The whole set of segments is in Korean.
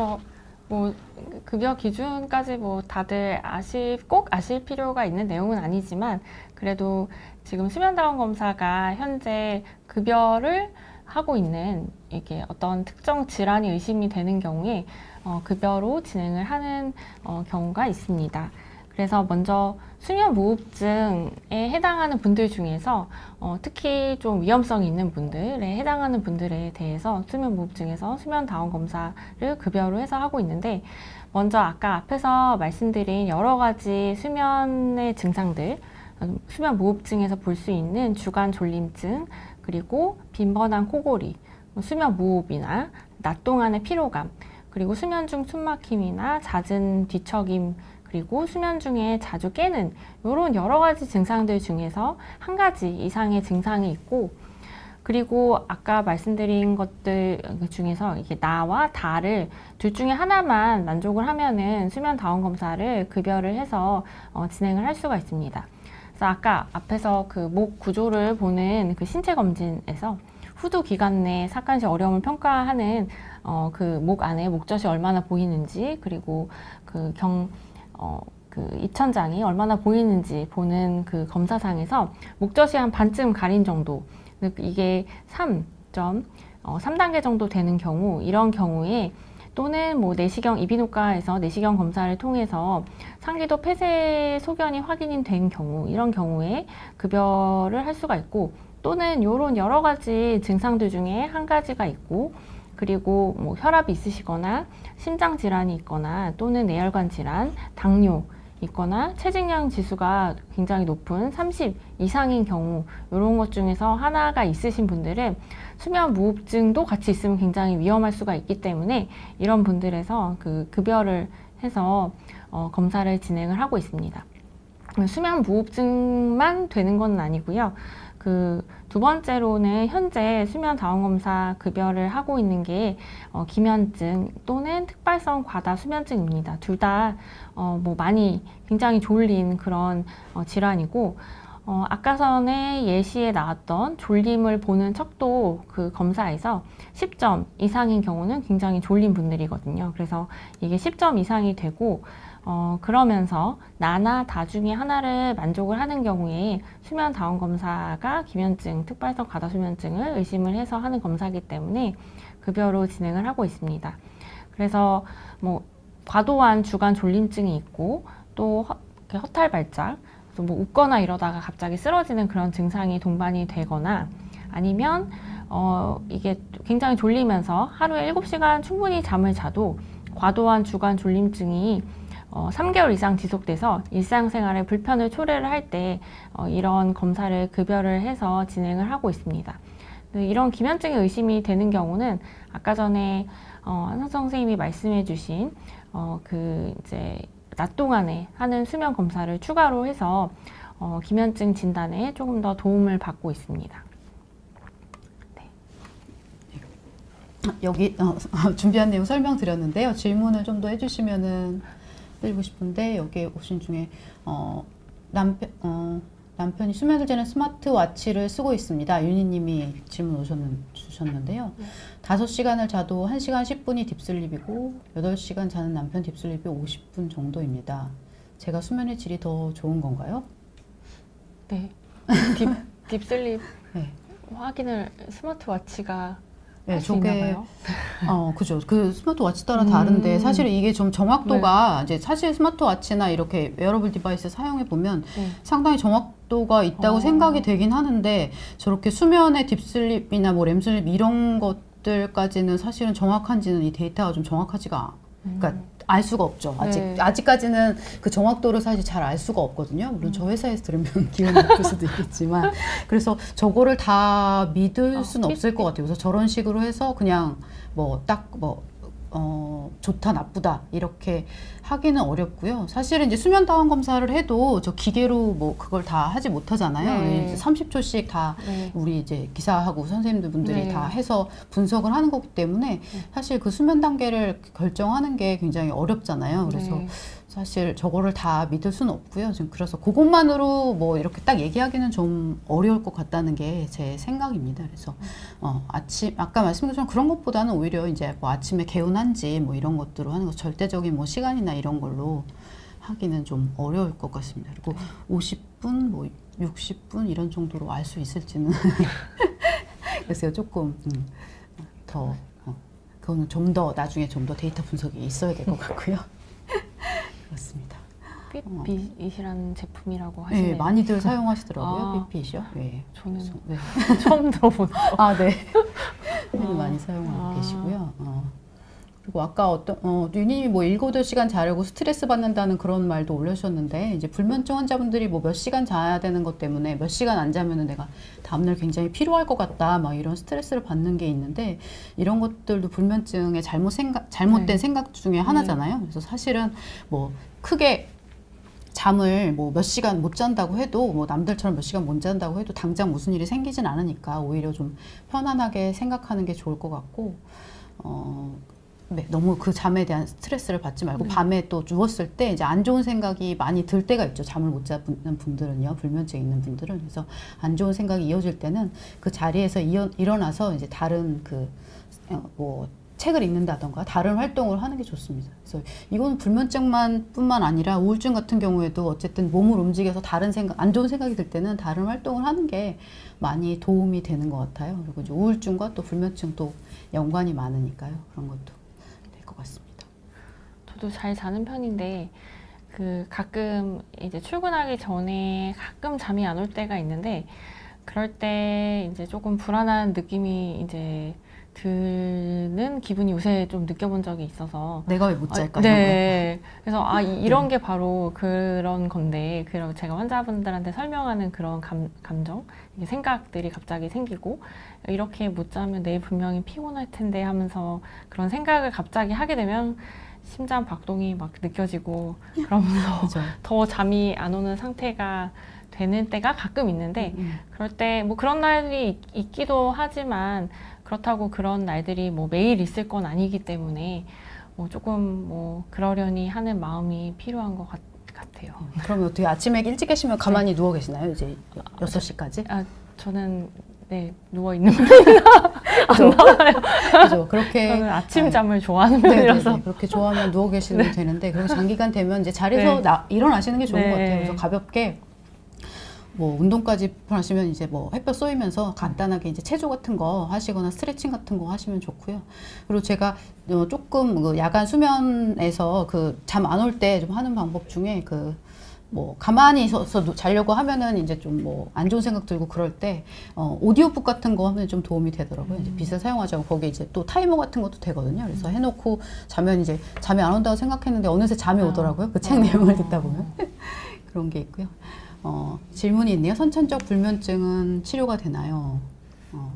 그래서 뭐 급여 기준까지 뭐 다들 아실 꼭 아실 필요가 있는 내용은 아니지만 그래도 지금 수면다운 검사가 현재 급여를 하고 있는 이게 어떤 특정 질환이 의심이 되는 경우에 어, 급여로 진행을 하는 어, 경우가 있습니다. 그래서 먼저 수면 무호흡증에 해당하는 분들 중에서 어, 특히 좀 위험성이 있는 분들에 해당하는 분들에 대해서 수면 무호흡증에서 수면 다운 검사를 급여로 해서 하고 있는데 먼저 아까 앞에서 말씀드린 여러 가지 수면의 증상들 어, 수면 무호흡증에서 볼 수 있는 주간 졸림증 그리고 빈번한 코골이 뭐 수면 무호흡이나 낮 동안의 피로감 그리고 수면 중 숨막힘이나 잦은 뒤척임 그리고 수면 중에 자주 깨는 이런 여러 가지 증상들 중에서 한 가지 이상의 증상이 있고 그리고 아까 말씀드린 것들 중에서 이게 나와 다를 둘 중에 하나만 만족을 하면은 수면 다운 검사를 급여를 해서 어, 진행을 할 수가 있습니다. 그래서 아까 앞에서 그 목 구조를 보는 그 신체 검진에서 후두 기간 내 사간 시 어려움을 평가하는 어, 그 목 안에 목젖이 얼마나 보이는지 그리고 그경 어, 그 입천장이 얼마나 보이는지 보는 그 검사상에서 목젖이 한 반쯤 가린 정도 이게 3점 어, 3단계 정도 되는 경우 이런 경우에 또는 뭐 내시경 이비인후과에서 내시경 검사를 통해서 상기도 폐쇄 소견이 확인이 된 경우 이런 경우에 급여를 할 수가 있고 또는 이런 여러 가지 증상들 중에 한 가지가 있고 그리고 뭐 혈압이 있으시거나 심장 질환이 있거나 또는 내혈관 질환, 당뇨 있거나 체직량 지수가 굉장히 높은 30 이상인 경우 이런 것 중에서 하나가 있으신 분들은 수면 무호흡증도 같이 있으면 굉장히 위험할 수가 있기 때문에 이런 분들에서 그 급여를 해서 어, 검사를 진행을 하고 있습니다. 수면 무호흡증만 되는 건 아니고요. 그 두 번째로는 현재 수면 다운 검사 급여를 하고 있는 게 어, 기면증 또는 특발성 과다 수면증입니다. 둘 다 어, 뭐 많이 굉장히 졸린 그런 어, 질환이고 어, 아까 전에 예시에 나왔던 졸림을 보는 척도 그 검사에서 10점 이상인 경우는 굉장히 졸린 분들이거든요. 그래서 이게 10점 이상이 되고 어, 그러면서 나나 다 중에 하나를 만족을 하는 경우에 수면 다운 검사가 기면증, 특발성 과다 수면증을 의심을 해서 하는 검사이기 때문에 급여로 진행을 하고 있습니다. 그래서 뭐 과도한 주간 졸림증이 있고 또 허, 허탈 발작, 뭐 웃거나 이러다가 갑자기 쓰러지는 그런 증상이 동반이 되거나 아니면 어, 이게 굉장히 졸리면서 하루에 7시간 충분히 잠을 자도 과도한 주간 졸림증이 어, 3개월 이상 지속돼서 일상생활에 불편을 초래를 할때 어, 이런 검사를 급여를 해서 진행을 하고 있습니다. 네, 이런 기면증의 의심이 되는 경우는 아까 전에 어, 한성 선생님이 말씀해주신 어, 그 이제 낮 동안에 하는 수면 검사를 추가로 해서 어, 기면증 진단에 조금 더 도움을 받고 있습니다. 여기 어, 준비한 내용 설명드렸는데요. 질문을 좀 더 해주시면은 드리고 싶은데 여기 오신 중에 어, 남편 어, 남편이 수면을 재는 스마트워치를 쓰고 있습니다. 윤희님이 질문 오셨는, 주셨는데요. 네. 다섯 시간을 자도 1시간 10분이 딥슬립이고 8시간 자는 남편 딥슬립이 50분 정도입니다. 제가 수면의 질이 더 좋은 건가요? 네. 딥, 딥슬립 네. 확인을 스마트워치가 네, 봐요. 어, 그죠. 그 스마트워치 따라 다른데 음. 사실은 이게 좀 정확도가 이제 사실 스마트워치나 이렇게 웨어러블 디바이스 사용해 보면 네. 상당히 정확도가 있다고 어. 생각이 되긴 하는데 저렇게 수면의 딥슬립이나 뭐 렘슬립 이런 것들까지는 사실은 정확한지는 이 데이터가 좀 정확하지가 그러니까 음. 알 수가 없죠. 아직 네. 아직까지는 그 정확도를 사실 잘 알 수가 없거든요. 물론 저 회사에서 들으면 기분이 나쁠 수도 있겠지만 그래서 저거를 다 믿을 어, 수는 없을 것 같아요. 그래서 저런 식으로 해서 그냥 뭐 딱뭐 어, 좋다 나쁘다 이렇게 하기는 어렵고요. 사실은 이제 수면 다운 검사를 해도 저 기계로 뭐 그걸 다 하지 못하잖아요. 네. 30초씩 다 네. 우리 이제 기사하고 선생님들 분들이 네. 다 해서 분석을 하는 거기 때문에 사실 그 수면 단계를 결정하는 게 굉장히 어렵잖아요. 그래서 네. 사실 저거를 다 믿을 수는 없고요. 지금 그래서 그것만으로 뭐 이렇게 딱 얘기하기는 좀 어려울 것 같다는 게 제 생각입니다. 그래서 어, 아침 아까 말씀드린 그런 것보다는 오히려 이제 뭐 아침에 개운한지 뭐 이런 것들로 하는 거 절대적인 뭐 시간이나 이런 걸로 하기는 좀 어려울 것 같습니다. 그리고 50분 뭐 60분 이런 정도로 알 수 있을지는 그래서 조금 음, 더 어, 그거는 좀 더 나중에 좀 더 데이터 분석이 있어야 될 것 같고요. 그렇습니다. 삐삐이시라는 제품이라고 하시네요. 네, 많이들 사용하시더라고요. 아. 삐삐이죠. 네. 저는 그래서, 네. 처음 들어보는 아, 네. 네, 아. 많이 사용하고 아. 계시고요. 어. 그리고 아까 어떤 어, 유님이 뭐 일곱 여덟 시간 자려고 스트레스 받는다는 그런 말도 올려주셨는데 이제 불면증 환자분들이 뭐 몇 시간 자야 되는 것 때문에 몇 시간 안 자면은 내가 다음날 굉장히 피로할 것 같다 막 이런 스트레스를 받는 게 있는데 이런 것들도 불면증의 잘못 생각 잘못된 네. 생각 중에 하나잖아요. 그래서 사실은 뭐 크게 잠을 뭐 몇 시간 못 잔다고 해도 뭐 남들처럼 몇 시간 못 잔다고 해도 당장 무슨 일이 생기진 않으니까 오히려 좀 편안하게 생각하는 게 좋을 것 같고 어 네, 너무 그 잠에 대한 스트레스를 받지 말고 네. 밤에 또 누웠을 때 이제 안 좋은 생각이 많이 들 때가 있죠. 잠을 못 자는 분들은요. 불면증 있는 분들은 그래서 안 좋은 생각이 이어질 때는 그 자리에서 이어, 일어나서 이제 다른 그뭐 책을 읽는다던가 다른 활동을 하는 게 좋습니다. 그래서 이거는 불면증만 뿐만 아니라 우울증 같은 경우에도 어쨌든 몸을 움직여서 다른 생각, 안 좋은 생각이 들 때는 다른 활동을 하는 게 많이 도움이 되는 것 같아요. 그리고 이제 우울증과 또 불면증도 연관이 많으니까요. 그런 것도. 저도 잘 자는 편인데 그 가끔 이제 출근하기 전에 가끔 잠이 안 올 때가 있는데 그럴 때 이제 조금 불안한 느낌이 이제 드는 기분이 요새 좀 느껴본 적이 있어서 내가 왜 못 잘까? 아. 네. 그래서 아 이- 이런 게 바로 그런 건데 그런 제가 환자분들한테 설명하는 그런 감, 감정, 생각들이 갑자기 생기고 이렇게 못 자면 내일 분명히 피곤할 텐데 하면서 그런 생각을 갑자기 하게 되면 심장 박동이 막 느껴지고 그러면서 그죠. 더 잠이 안 오는 상태가 되는 때가 가끔 있는데 음. 그럴 때 뭐 그런 날이 있- 있기도 하지만 그렇다고 그런 날들이 뭐 매일 있을 건 아니기 때문에 뭐 조금 뭐 그러려니 하는 마음이 필요한 것 같, 같아요. 그러면 어떻게 아침에 일찍 계시면 네. 가만히 누워 계시나요? 이제 6시까지? 아 저는 네 누워 있는 그죠? 그죠? 그렇게 저는 아침 네. 잠을 좋아하는 네, 네, 편이라서 네. 그렇게 좋아하면 누워 계시면 되는데 그리고 장기간 되면 이제 자리에서 네. 나, 일어나시는 게 좋은 네. 것 같아요. 그래서 가볍게 뭐 운동까지 하시면 이제 뭐 햇볕 쏘이면서 간단하게 이제 체조 같은 거 하시거나 스트레칭 같은 거 하시면 좋고요. 그리고 제가 어, 조금 그 야간 수면에서 그 잠 안 올 때 좀 하는 방법 중에 그 뭐 가만히 누- 자려고 하면은 이제 좀 뭐 안 좋은 생각 들고 그럴 때 어, 오디오북 같은 거 하면 좀 도움이 되더라고요. 이제 빛을 사용하자고 거기 이제 또 타이머 같은 것도 되거든요. 그래서 해놓고 자면 이제 잠이 안 온다고 생각했는데 어느새 잠이 아. 오더라고요. 그책 아. 내용을 듣다 보면 그런 게 있고요. 어, 질문이 있네요. 선천적 불면증은 치료가 되나요? 어,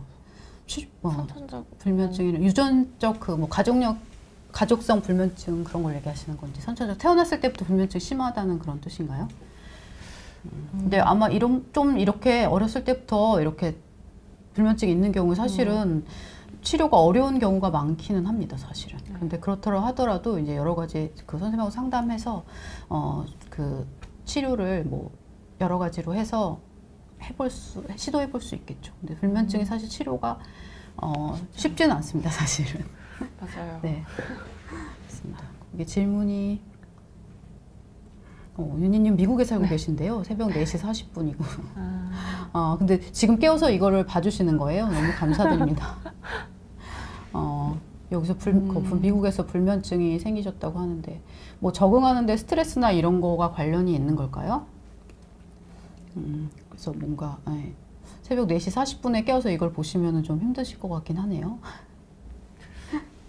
치, 어, 선천적 불면증이나 유전적 그 뭐 가족력 가족성 불면증 그런 걸 얘기하시는 건지 선천적 태어났을 때부터 불면증 심하다는 그런 뜻인가요? 음, 근데 아마 이런 좀 이렇게 어렸을 때부터 이렇게 불면증이 있는 경우 사실은 치료가 어려운 경우가 많기는 합니다, 사실은. 근데 그렇더라 하더라도 이제 여러 가지 그 선생님하고 상담해서 어 그 치료를 뭐 여러 가지로 해서 해볼 수 시도해 볼 수 있겠죠. 근데 불면증이 사실 치료가 어 쉽지는 않습니다, 사실은. 맞아요. 네. 그렇습니다. 이게 질문이 어, 윤희님 미국에 살고 계신데요. 새벽 4시 40분이고. 아, 아, 근데 지금 깨워서 이거를 봐주시는 거예요. 너무 감사드립니다. 어, 여기서 불, 그 불- 미국에서 불면증이 생기셨다고 하는데, 뭐 적응하는데 스트레스나 이런 거가 관련이 있는 걸까요? 음, 그래서 뭔가, 예. 새벽 4시 40분에 깨워서 이걸 보시면 좀 힘드실 것 같긴 하네요.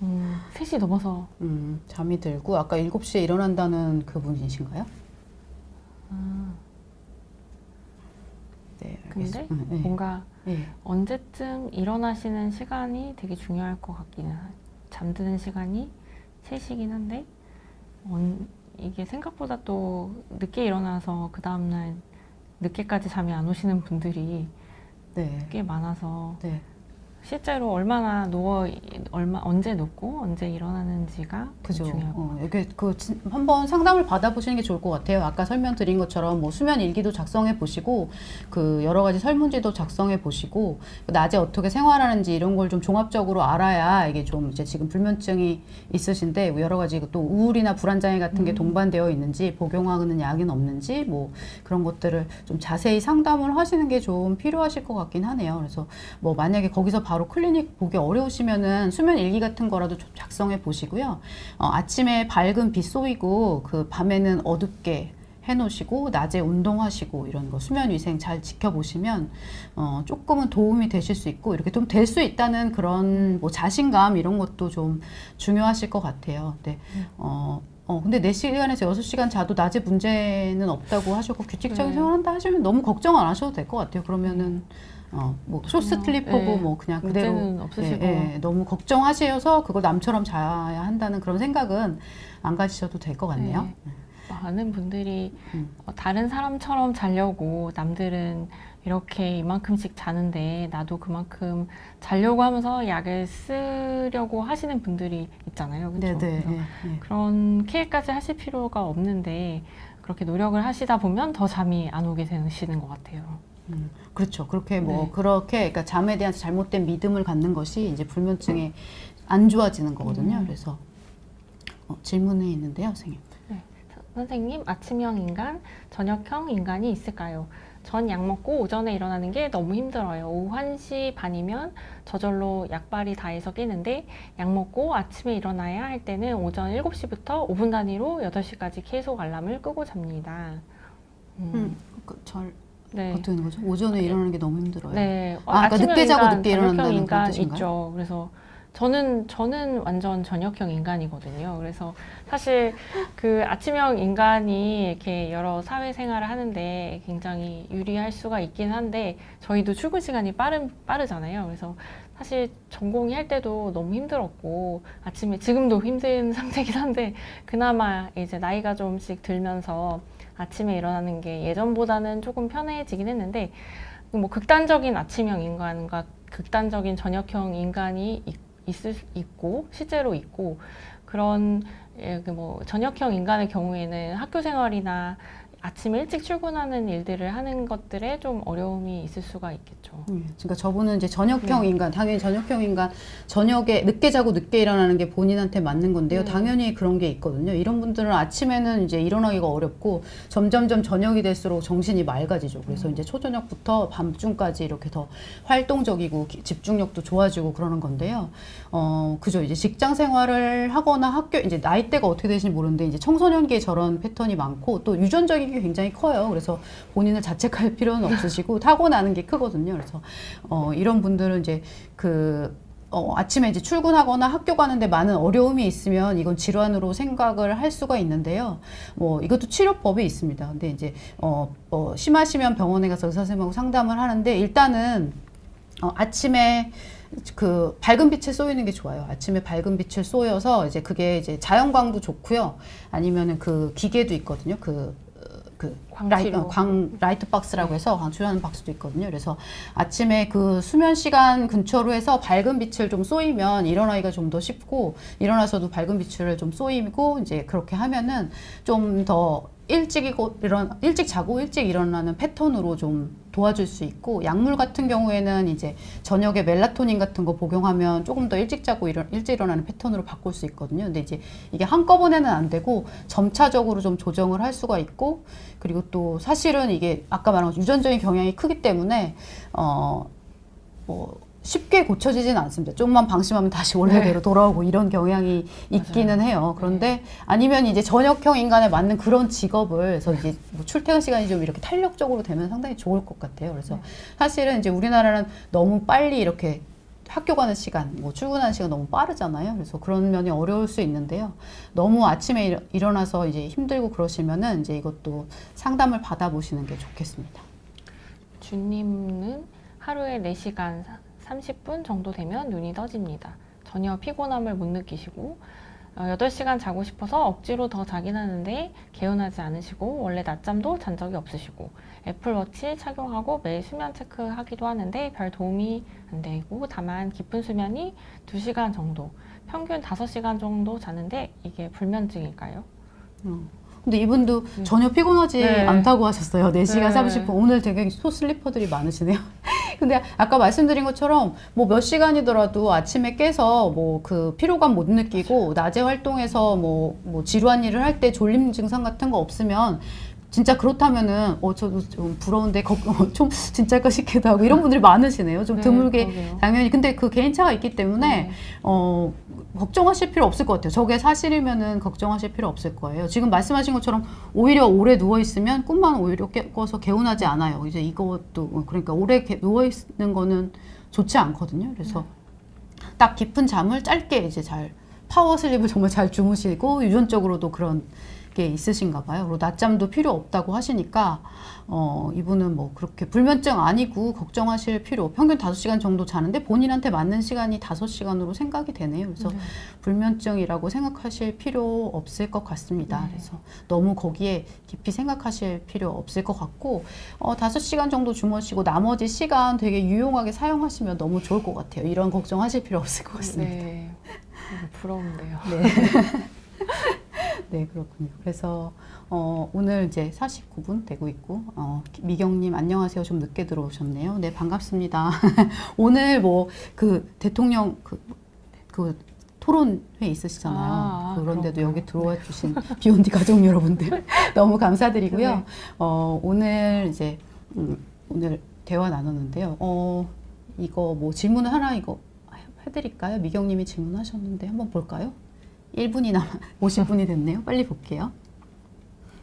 음, 3시 넘어서 음, 잠이 들고, 아까 7시에 일어난다는 그분이신가요? 아, 네, 근데 알겠습니다. 음, 네. 뭔가 네. 언제쯤 일어나시는 시간이 되게 중요할 것 같기는 해요. 잠드는 시간이 3시긴 한데 언- 이게 생각보다 또 늦게 일어나서 그 다음날 늦게까지 잠이 안 오시는 분들이 네. 꽤 많아서 네. 실제로 얼마나 누워 얼마 언제 눕고 언제 일어나는지가 그죠. 중요하고 어, 이게 그 진- 한번 상담을 받아보시는 게 좋을 것 같아요. 아까 설명드린 것처럼 뭐 수면 일기도 작성해 보시고 그 여러 가지 설문지도 작성해 보시고 그 낮에 어떻게 생활하는지 이런 걸 좀 종합적으로 알아야 이게 좀 이제 지금 불면증이 있으신데 뭐 여러 가지 또 우울이나 불안 장애 같은 게 동반되어 있는지 복용하는 약은 없는지 뭐 그런 것들을 좀 자세히 상담을 하시는 게 좀 필요하실 것 같긴 하네요. 그래서 뭐 만약에 거기서 바로 클리닉 보기 어려우시면은 수면 일기 같은 거라도 좀 작성해 보시고요. 어, 아침에 밝은 빛 쏘이고 그 밤에는 어둡게 해놓으시고 낮에 운동하시고 이런 거 수면 위생 잘 지켜보시면 어, 조금은 도움이 되실 수 있고 이렇게 좀 될 수 있다는 그런 뭐 자신감 이런 것도 좀 중요하실 것 같아요. 네. 어, 어, 근데 4시간에서 6시간 자도 낮에 문제는 없다고 하셨고 규칙적인 네. 생활한다 하시면 너무 걱정 안 하셔도 될 것 같아요. 그러면은 어, 뭐 쇼스트리퍼고 네. 뭐 그냥 그대로 문제는 없으시고 예, 예, 너무 걱정하셔서 그걸 남처럼 자야 한다는 그런 생각은 안 가지셔도 될 것 같네요. 네. 많은 분들이 음. 어, 다른 사람처럼 자려고 남들은 이렇게 이만큼씩 자는데 나도 그만큼 자려고 하면서 약을 쓰려고 하시는 분들이 있잖아요. 네, 그렇죠? 네, 그래서 네, 네. 그런 케어까지 하실 필요가 없는데 그렇게 노력을 하시다 보면 더 잠이 안 오게 되시는 것 같아요. 음, 그렇죠. 그렇게 뭐 네. 그렇게 그러니까 잠에 대한 잘못된 믿음을 갖는 것이 이제 불면증에 안 좋아지는 거거든요. 음. 그래서 어, 질문이 있는데요, 선생님. 선생님, 아침형 인간, 저녁형 인간이 있을까요? 전 약 먹고 오전에 일어나는 게 너무 힘들어요. 오후 1시 반이면 저절로 약발이 닿아서 깨는데 약 먹고 아침에 일어나야 할 때는 오전 7시부터 5분 단위로 8시까지 계속 알람을 끄고 잡니다. 음, 음, 그, 절 네. 어떻게 되는 거죠? 오전에 일어나는 게 너무 힘들어요. 네. 어, 아, 그러니까 아침형 늦게 자고 늦게 일어난다는 인간 뜻인가요? 있죠. 그래서 저는 저는 완전 저녁형 인간이거든요. 그래서 사실 그 아침형 인간이 이렇게 여러 사회 생활을 하는데 굉장히 유리할 수가 있긴 한데 저희도 출근 시간이 빠른 빠르잖아요. 그래서 사실 전공이 할 때도 너무 힘들었고 아침에 지금도 힘든 상태긴 한데 그나마 이제 나이가 좀씩 들면서 아침에 일어나는 게 예전보다는 조금 편해지긴 했는데 뭐 극단적인 아침형 인간과 극단적인 저녁형 인간이 있, 있을 수- 있고 실제로 있고 그런 예, 그뭐 저녁형 인간의 경우에는 학교 생활이나 아침에 일찍 출근하는 일들을 하는 것들에 좀 어려움이 있을 수가 있겠죠. 음, 그러니까 저분은 이제 저녁형 네. 인간, 당연히 저녁형 인간, 저녁에 늦게 자고 늦게 일어나는 게 본인한테 맞는 건데요. 네. 당연히 그런 게 있거든요. 이런 분들은 아침에는 이제 일어나기가 어렵고 점점점 저녁이 될수록 정신이 맑아지죠. 그래서 이제 초저녁부터 밤중까지 이렇게 더 활동적이고 기- 집중력도 좋아지고 그러는 건데요. 어, 그죠. 이제 직장 생활을 하거나 학교, 이제 나이대가 어떻게 되실지 모르는데 이제 청소년기에 저런 패턴이 많고 또 유전적인 게 굉장히 커요. 그래서 본인을 자책할 필요는 없으시고 타고나는 게 크거든요. 그래서 어, 이런 분들은 이제 그 어, 아침에 이제 출근하거나 학교 가는데 많은 어려움이 있으면 이건 질환으로 생각을 할 수가 있는데요. 뭐 이것도 치료법이 있습니다. 근데 이제 어, 어, 심하시면 병원에 가서 의사 선생님하고 상담을 하는데 일단은 어, 아침에 그 밝은 빛에 쏘이는 게 좋아요. 아침에 밝은 빛을 쏘여서 이제 그게 이제 자연광도 좋고요. 아니면은 그 기계도 있거든요. 그, que 라이, 광치로. 어, 광 라이트 박스라고 해서 광출하는 박스도 있거든요. 그래서 아침에 그 수면 시간 근처로 해서 밝은 빛을 좀 쏘이면 일어나기가 좀 더 쉽고 일어나서도 밝은 빛을 좀 쏘이고 이제 그렇게 하면은 좀 더 일찍 이고 일어나 일찍 자고 일찍 일어나는 패턴으로 좀 도와줄 수 있고 약물 같은 경우에는 이제 저녁에 멜라토닌 같은 거 복용하면 조금 더 일찍 자고 일어, 일찍 일어나는 패턴으로 바꿀 수 있거든요. 근데 이제 이게 한꺼번에는 안 되고 점차적으로 좀 조정을 할 수가 있고 그리고 또 사실은 이게 아까 말한 유전적인 경향이 크기 때문에 어 뭐 쉽게 고쳐지지는 않습니다. 조금만 방심하면 다시 원래대로 돌아오고 이런 경향이 있기는 해요. 그런데 아니면 이제 저녁형 인간에 맞는 그런 직업을 그래서 이제 뭐 출퇴근 시간이 좀 이렇게 탄력적으로 되면 상당히 좋을 것 같아요. 그래서 사실은 이제 우리나라는 너무 빨리 이렇게 학교 가는 시간, 뭐 출근하는 시간 너무 빠르잖아요. 그래서 그런 면이 어려울 수 있는데요. 너무 아침에 일- 일어나서 이제 힘들고 그러시면은 이제 이것도 상담을 받아보시는 게 좋겠습니다. 주님은 하루에 4시간 30분 정도 되면 눈이 떠집니다. 전혀 피곤함을 못 느끼시고 어, 8시간 자고 싶어서 억지로 더 자긴 하는데 개운하지 않으시고 원래 낮잠도 잔 적이 없으시고 애플워치 착용하고 매일 수면 체크하기도 하는데 별 도움이 안 되고 다만 깊은 수면이 2시간 정도 평균 5시간 정도 자는데 이게 불면증일까요? 근데 이분도 네. 전혀 피곤하지 네. 않다고 하셨어요. 4시간 네. 30분. 오늘 되게 소슬리퍼들이 많으시네요. 근데 아까 말씀드린 것처럼 뭐 몇 시간이더라도 아침에 깨서 뭐 그 피로감 못 느끼고 낮에 활동해서 뭐, 뭐 지루한 일을 할 때 졸림 증상 같은 거 없으면 진짜 그렇다면은 어 저도 좀 부러운데 걱- 어, 좀 진짜일까 싶기도 하고 이런 분들이 많으시네요. 좀 네, 드물게 그러게요. 당연히 근데 그 개인차가 있기 때문에 네. 어, 걱정하실 필요 없을 것 같아요. 저게 사실이면은 걱정하실 필요 없을 거예요. 지금 말씀하신 것처럼 오히려 오래 누워 있으면 꿈만 오히려 깨꿔서 개운하지 않아요. 이제 이것도 그러니까 오래 개- 누워 있는 거는 좋지 않거든요. 그래서 딱 깊은 잠을 짧게 이제 잘 파워 슬립을 정말 잘 주무시고 유전적으로도 그런 게 있으신가 봐요. 그리고 낮잠도 필요 없다고 하시니까 어, 이분은 뭐 그렇게 불면증 아니고 걱정하실 필요 평균 5시간 정도 자는데 본인한테 맞는 시간이 5시간으로 생각이 되네요. 그래서 네. 불면증이라고 생각하실 필요 없을 것 같습니다. 네. 그래서 너무 거기에 깊이 생각하실 필요 없을 것 같고 어, 5시간 정도 주무시고 나머지 시간 되게 유용하게 사용하시면 너무 좋을 것 같아요. 이런 걱정하실 필요 없을 것 같습니다. 네. 부러운데요. 네, 그렇군요. 그래서 어, 오늘 이제 49분 되고 있고 어, 미경님 안녕하세요. 좀 늦게 들어오셨네요. 네, 반갑습니다. 오늘 뭐 그 대통령 그, 그 토론회 있으시잖아요. 아, 그런데도 그렇구나. 여기 들어와 주신 비욘디 가족 여러분들 너무 감사드리고요. 네. 어, 오늘 이제 음, 오늘 대화 나눴는데요. 어, 이거 뭐 질문 하나 이거 해드릴까요? 미경님이 질문하셨는데 한번 볼까요? 1분이 남아 50분이 됐네요. 빨리 볼게요.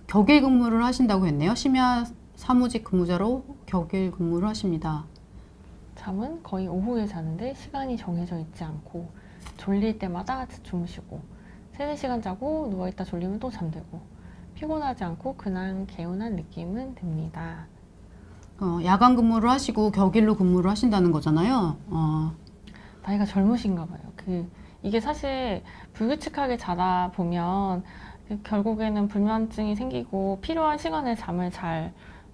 격일 근무를 하신다고 했네요. 심야 사무직 근무자로 격일 근무를 하십니다. 잠은 거의 오후에 자는데 시간이 정해져 있지 않고 졸릴 때마다 주무시고 세네 시간 자고 누워있다 졸리면 또 잠들고 피곤하지 않고 그냥 개운한 느낌은 듭니다. 어, 야간 근무를 하시고 격일로 근무를 하신다는 거잖아요. 어, 나이가 젊으신가 봐요. 그 이게 사실 불규칙하게 자다 보면 그 결국에는 불면증이 생기고 필요한 시간에 잠을 잘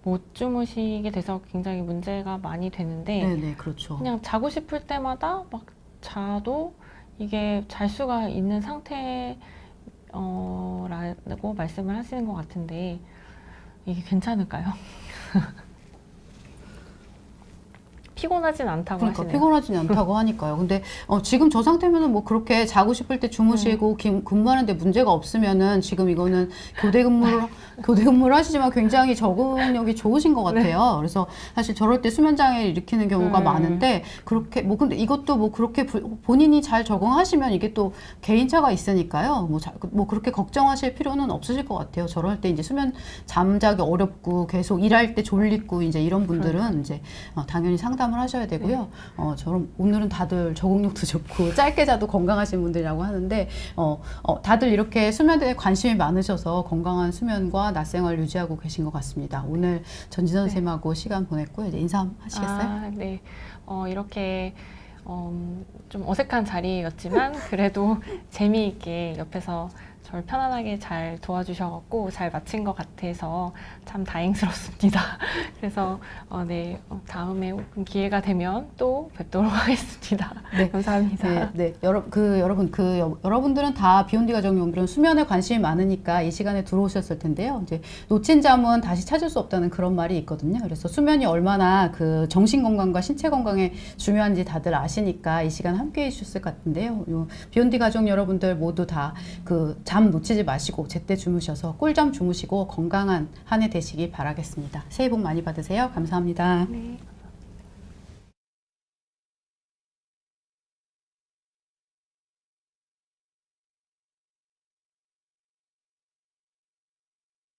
못 주무시게 돼서 굉장히 문제가 많이 되는데 네, 네, 그렇죠. 그냥 자고 싶을 때마다 막 자도 이게 잘 수가 있는 상태라고 말씀을 하시는 것 같은데 이게 괜찮을까요? 피곤하진 않다고 그러니까 하시네요. 피곤하지 않다고 하니까요. 근데 어, 지금 저 상태면은 뭐 그렇게 자고 싶을 때 주무시고 기- 근무하는데 문제가 없으면은 지금 이거는 교대 근무를 교대 근무를 하시지만 굉장히 적응력이 좋으신 것 같아요. 그래서 사실 저럴 때 수면 장애를 일으키는 경우가 음. 많은데 그렇게 뭐 근데 이것도 뭐 그렇게 불- 본인이 잘 적응하시면 이게 또 개인차가 있으니까요. 뭐, 자, 뭐 그렇게 걱정하실 필요는 없으실 것 같아요. 저럴 때 이제 수면 잠자기 어렵고 계속 일할 때 졸리고 이제 이런 분들은 이제 어, 당연히 상담을 하셔야 되고요. 어, 저런 오늘은 다들 적응력도 좋고 짧게 자도 건강하신 분들이라고 하는데 어, 어, 다들 이렇게 수면에 관심이 많으셔서 건강한 수면과 낮 생활 유지하고 계신 것 같습니다. 오늘 전지선 네. 선생님하고 시간 보냈고요. 이제 인사하시겠어요? 아, 네. 어, 이렇게 음, 좀 어색한 자리였지만 그래도 재미있게 옆에서 저를 편안하게 잘 도와주셔갖고 잘 마친 것 같아서 참 다행스럽습니다. 그래서 어, 네 어, 다음에 기회가 되면 또 뵙도록 하겠습니다. 네. 감사합니다. 네, 네. 여러, 그, 여러분, 그, 여, 여러분들은 다 비욘디 가정용들은 수면에 관심이 많으니까 이 시간에 들어오셨을 텐데요. 이제 놓친 잠은 다시 찾을 수 없다는 그런 말이 있거든요. 그래서 수면이 얼마나 그 정신 건강과 신체 건강에 중요한지 다들 아시니까 이 시간 함께 해 주셨을 것 같은데요. 요 비욘디 가족 여러분들 모두 다그 잠 놓치지 마시고 제때 주무셔서 꿀잠 주무시고 건강한 한 해 되시기 바라겠습니다. 새해 복 많이 받으세요. 감사합니다. 네.